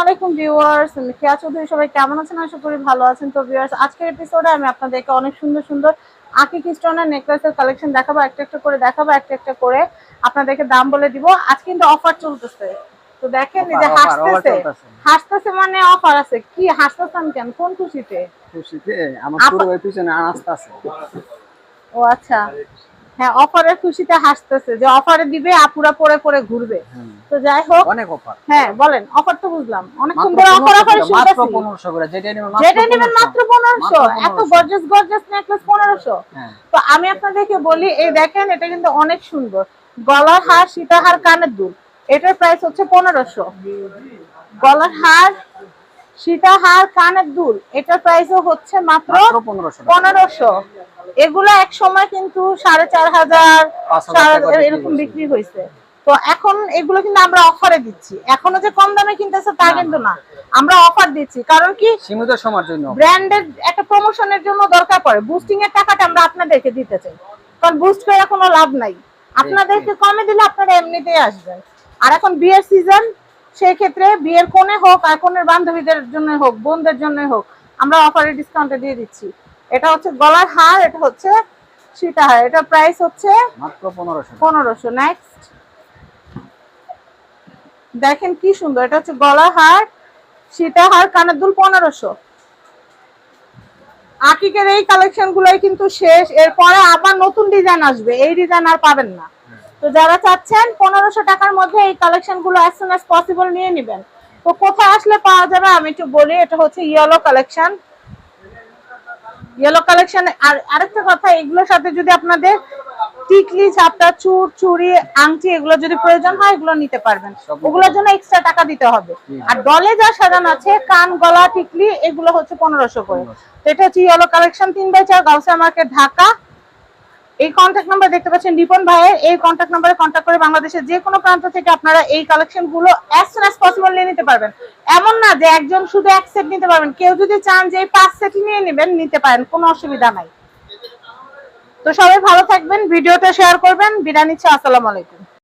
আলাইকুম ভিউয়ার্স আমি চৌধুরী সবাই কেমন আছেন? আশা করি ভালো আছেন। তো ভিউয়ার্স আজকের এপিসোডে আমি আপনাদেরকে অনেক সুন্দর সুন্দর স্টোনের নেকলেসের কালেকশন দেখাবো একটা একটা করে দেখাবো একটা একটা করে আপনাদেরকে দাম বলে দিব। আজ কিন্তু অফার চলতেছে। তো দেখেন এই যে হাসতেছে। হাসতেছে মানে অফার আছে। কি হাসতেছেন কেন? কোন খুশিতে? খুশিতে? আমার পিছনে আনাস্তা আছে। ও আচ্ছা। হ্যাঁ অফারের খুশিতে হাসতেছে যে অফারে দিবে আপুরা পরে পরে ঘুরবে। তো যাই হোক অনেক অফার। হ্যাঁ বলেন অফার তো বুঝলাম। অনেক মাত্র সুন্দর অফার অফার 1500 মাত্র পনেরোশো করে যেটা নেবেন মাত্র যেটা নেবেন 1500 মাত্র পনেরোশো। মাত্র এত 1500 গর্জাস গর্জাস নেকলেস পনেরোশো। হ্যাঁ। তো আমি আপনাদেরকে বলি এই দেখেন এটা কিন্তু অনেক সুন্দর। গলার হার সীতাহার কানের দুল। এটার প্রাইস হচ্ছে পনেরোশো। গলার হার সীতাহার কানের দুল এটার প্রাইসও হচ্ছে মাত্র পনেরোশো এগুলো এক সময় কিন্তু সাড়ে চার হাজার এরকম বিক্রি হয়েছে। তো এখন এগুলো কিন্তু আমরা অফারে দিচ্ছি। এখনও যে কম দামে কিনতেছে তা কিন্তু না। আমরা অফার দিচ্ছি। কারণ কি? সীমিত সময়ের জন্য। ব্র্যান্ডের একটা প্রমোশনের জন্য দরকার পড়ে। বুস্টিং এর টাকাটা আমরা আপনাদেরকে দিতে চাই। কারণ বুস্ট করে কোনো লাভ নাই। আপনাদেরকে কমে দিলে আপনারা এমনিতেই আসবেন। আর এখন বিয়ের সিজন সেই ক্ষেত্রে বিয়ের কোণে হোক আর কোণের বান্ধবীদের জন্য হোক বোনদের জন্য হোক আমরা অফারে ডিসকাউন্টে দিয়ে দিচ্ছি। এটা হচ্ছে গলার হার এটা হচ্ছে সীতাহার এটা প্রাইস হচ্ছে মাত্র পনেরোশো পনেরোশো। নেক্সট দেখেন কি সুন্দর এটা হচ্ছে গলার হার সীতাহার কানের দুল পনেরোশো। আকিকের এই কালেকশন গুলোই কিন্তু শেষ এরপরে আবার নতুন ডিজাইন আসবে এই ডিজাইন আর পাবেন না। তো যারা চাচ্ছেন পনেরোশো টাকার মধ্যে এই কালেকশনগুলো অ্যাজ সুন অ্যাজ পসিবল নিয়ে নেবেন। তো কোথায় আসলে পাওয়া যাবে আমি একটু বলি এটা হচ্ছে ইয়েলো কালেকশন ইয়েলো কালেকশন আর আরেকটা কথা এগুলোর সাথে যদি আপনাদের টিকলি ঝাপটা চুর চুড়ি আংটি এগুলো যদি প্রয়োজন হয় এগুলো নিতে পারবেন। ওগুলোর জন্য এক্সট্রা টাকা দিতে হবে। আর ডলে যা সাজানো আছে কান গলা টিকলি এগুলো হচ্ছে পনেরোশো করে। তো এটা হচ্ছে ইয়েলো কালেকশন তিন বাই চার গাউসিয়া মার্কেট ঢাকা। এই কন্ট্যাক্ট নাম্বার দেখতে পাচ্ছেন রিপন ভাইয়ের। এই কন্ট্যাক্ট নাম্বারে কন্ট্যাক্ট করে বাংলাদেশের যে কোনো প্রান্ত থেকে আপনারা এই কালেকশনগুলো অ্যাজ সুন অ্যাজ পসিবল নিয়ে নিতে পারবেন। এমন না যে একজন শুধু এক সেট নিতে পারবেন। কেউ যদি চান যে পাঁচ সেট নিয়ে নেবেন, নিতে পারেন। কোনো অসুবিধা নাই। তো সবাই ভালো থাকবেন, ভিডিওটা শেয়ার করবেন। বিদায় নিচ্ছে, আসসালামু আলাইকুম।